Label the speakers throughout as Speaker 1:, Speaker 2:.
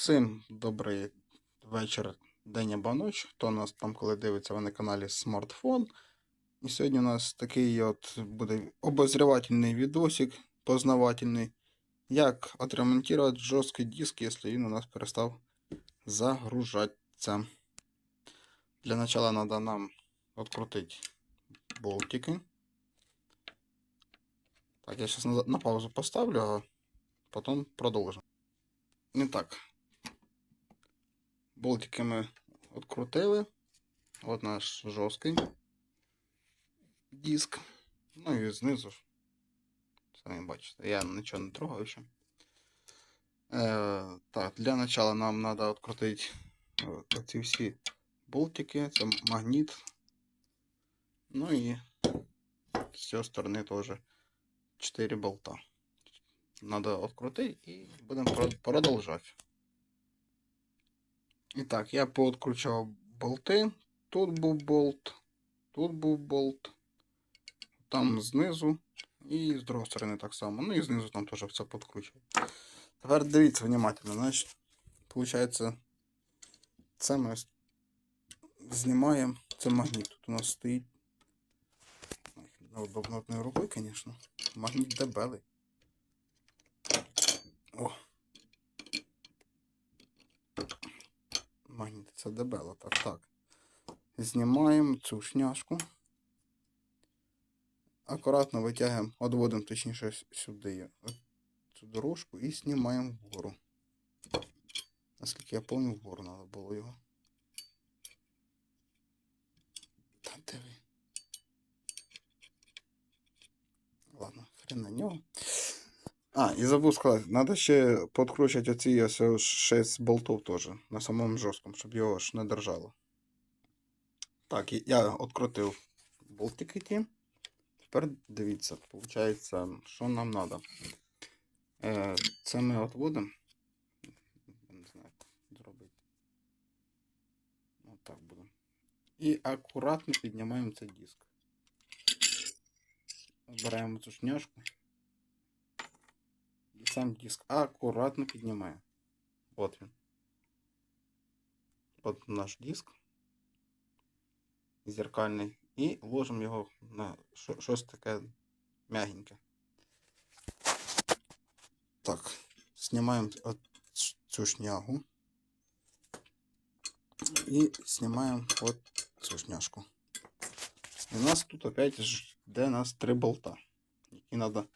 Speaker 1: Всім добрий вечір, день або ніч. Хто нас там коли дивиться, ви на каналі Смартфон. І сьогодні у нас такий от буде обозрівательний відосик, познавательний, як отремонтувати жорсткий диск, якщо він у нас перестав загружатися. Для начала надо нам открутить болтики. Так, я сейчас на, паузу поставлю, а потом продолжим. Так. Болтики ми відкрутили. От наш жорсткий диск. Ну і знизу ж. Самі бачите, я нічого не трогаю ще. Е, так, для начала нам треба відкрутити е, ці всі болтики. Це магніт. Ну і з цієї сторони теж 4 болта. Надо открутить и будем про- продолжать. Итак, я пооткручував болти. Тут був болт, тут був болт, там знизу і з другої сторони так само. Ну і знизу там теж все підкручував. Тепер дивіться внимательно. Значить, получається, це ми знімаємо. Це магніт. Тут у нас стоїть. Неудобно одною рукою, звісно. Магніт дебелий. О. Магніт, це дебело. Так, так. Знімаємо цю шняшку. Акуратно витягуємо, одводимо точніше сюди цю дорожку і знімаємо вгору. Наскільки я пам'ятаю, вгору треба було його. Та диви. Ладно, хрен на нього. А, і забув сказати, треба ще підкручувати оці ось 6 болтів теж на самому жорсткому, щоб його ж не держало. Так, я відкрутив болтики ті. Тепер дивіться, виходить, що нам треба. Це ми відводимо. Не знаю, як зробити. Отак буде. І акуратно піднімаємо цей диск. Беремо цю шняшку. Сам диск акуратно піднімаємо. От він. От наш диск. Зеркальний. І ложимо його на що- щось таке м'ягеньке. Так, от цю шнягу. І знімаємо от цю шняшку. І у нас тут опять жде нас три болта, які треба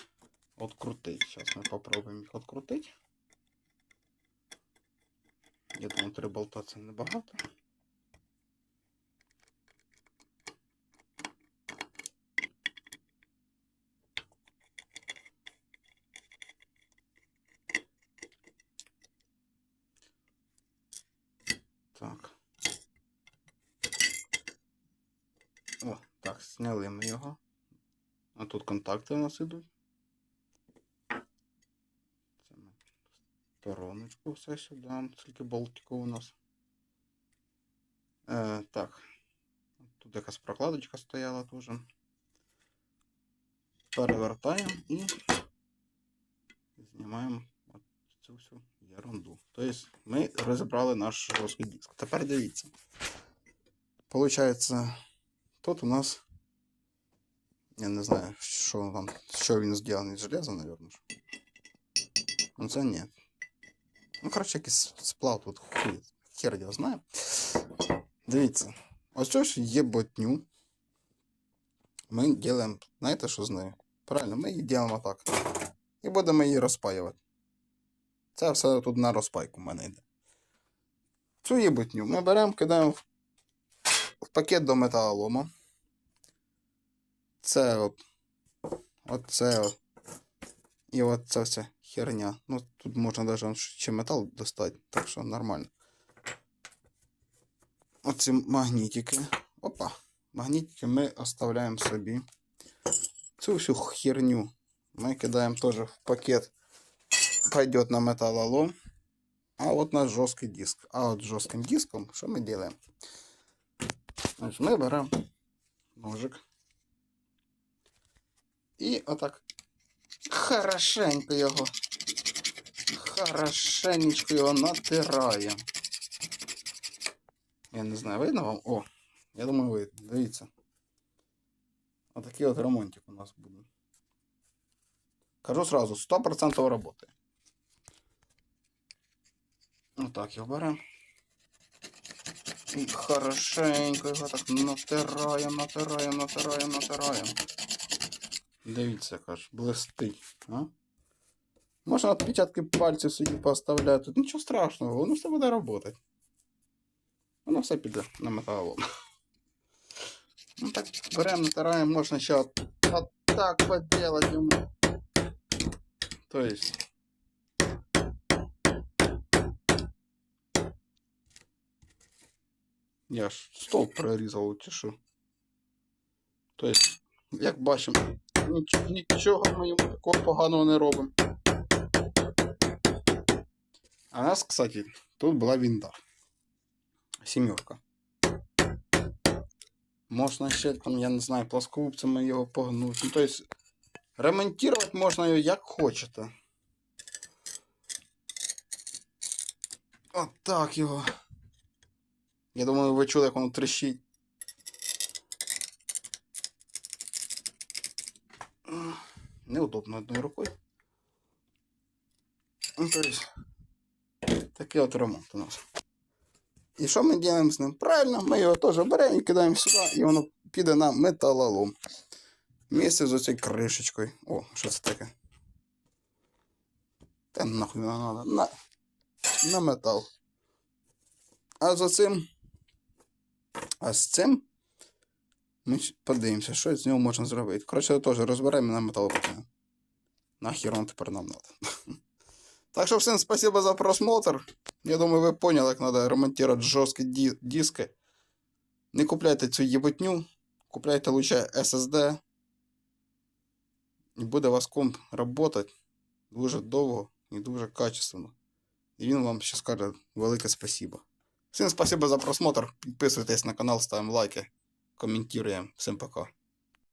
Speaker 1: открутить. Сейчас мы попробуем их открутить. Я думаю, три болта небагато. Так. О, так, зняли ми його. А тут контакти у нас ідуть. стороночку все сюди, скільки болтиків у нас. Е, так. Тут якась прокладочка стояла теж. Перевертаємо і знімаємо от цю всю ерунду. Тобто ми розібрали наш жорсткий диск. Тепер дивіться. Получається, тут у нас. Я не знаю, що там, що він зроблений з железа, наверное. ж. Ну це ні. Ну, коротше, якийсь сплав тут хуй. Хер його знає. Дивіться. Ось що ж є ботню. Ми робимо, знаєте, що з нею? Правильно, ми її робимо так. І будемо її розпаювати. Це все тут на розпайку в мене йде. Цю єботню ми беремо, кидаємо в, в пакет до металолома. Це от. Оце от. І от ця вся херня. Ну, тут можна навіть ще метал достати, так що нормально. Оці магнітики. Опа. Магнітики ми оставляємо собі. Цю всю херню ми кидаємо теж в пакет. Пойдет на металлолом. А от наш жорсткий диск. А от жорстким диском що ми робимо? Значить, ми беремо ножик. І отак хорошенько його. хорошенечко його натираємо. Я не знаю, видно вам? О, я думаю, видно. Дивіться. Отакий от ремонтик у нас буде. Кажу сразу, 100% роботи. Отак його беремо. І хорошенько його так натираємо, натираємо, натираємо, натираємо. Дивіться, яка ж блистить. А? Можна відпечатки пальців собі поставляти. Тут нічого страшного, воно все буде працювати. Воно все піде на металолом. Ну так, беремо, натираємо, можна ще от, от так поделать йому. Есть. Я ж стол прорізав що. То есть, як бачимо, нічого, нічого ми йому такого поганого не робимо. А у нас, кстати, тут була винда. Сімерка. Можна ще там, я не знаю, плоскогубцями його погнути. Ну, то есть, ремонтувати можна його як хочете. От так його. Я думаю, ви чули, як воно трещить. Неудобно одною рукою. Ну, то есть, такий от ремонт у нас. І що ми робимо з ним? Правильно, ми його теж беремо і кидаємо сюди, і воно піде на металолом. Вместе з оцією кришечкою. О, що це таке? Та нахуй не надо. На, на метал. А за цим. А з цим. Ми подивимося, що з нього можна зробити. Коротше, теж розберемо на метал. Нахер воно тепер нам надо. Так що всім спасибо за просмотр. Я думаю, ви поняли, як треба ремонтувати жорсткі ді- диски. Не купляйте цю єботню, купляйте лучше SSD. І буде у вас комп працювати дуже довго і дуже качественно. І він вам ще скаже велике спасибо. Всім спасибо за просмотр. Підписуйтесь на канал, ставимо лайки, коментуємо. Всім пока.